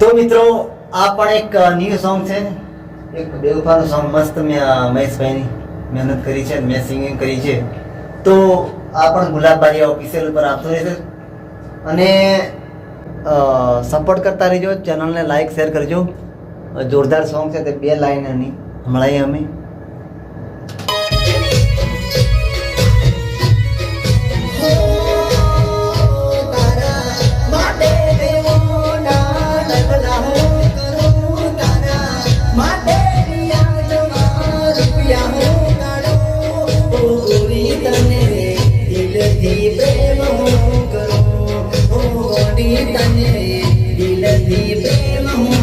તો મિત્રો, આ પણ એક ન્યૂ સોંગ છે. એક બેવફાનું સોંગ મસ્ત મેં મહેશભાઈની મહેનત કરી છે, મેં સિંગિંગ કરી છે. તો આ પણ ગુલાબ ઓફિસિયલ ઉપર આપતો રહેશે. અને સપોર્ટ કરતા રહેજો ચેનલને લાઈક શેર કરજો. જોરદાર સોંગ છે તે બે લાઈનની. મળાઈએ અમે. પ્રેમ હું કરું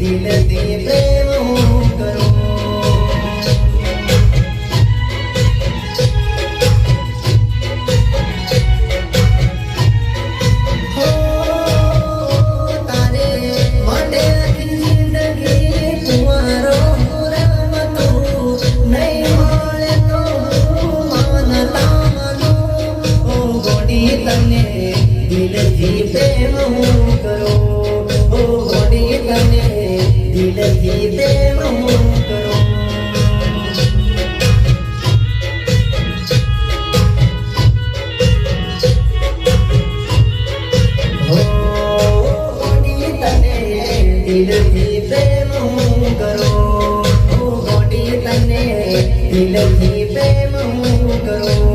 દિલથી પ્રેમ હું દિલથી પ્રેમ હું કરો ગોડી તને દિલથી પ્રેમ હું કરો. તને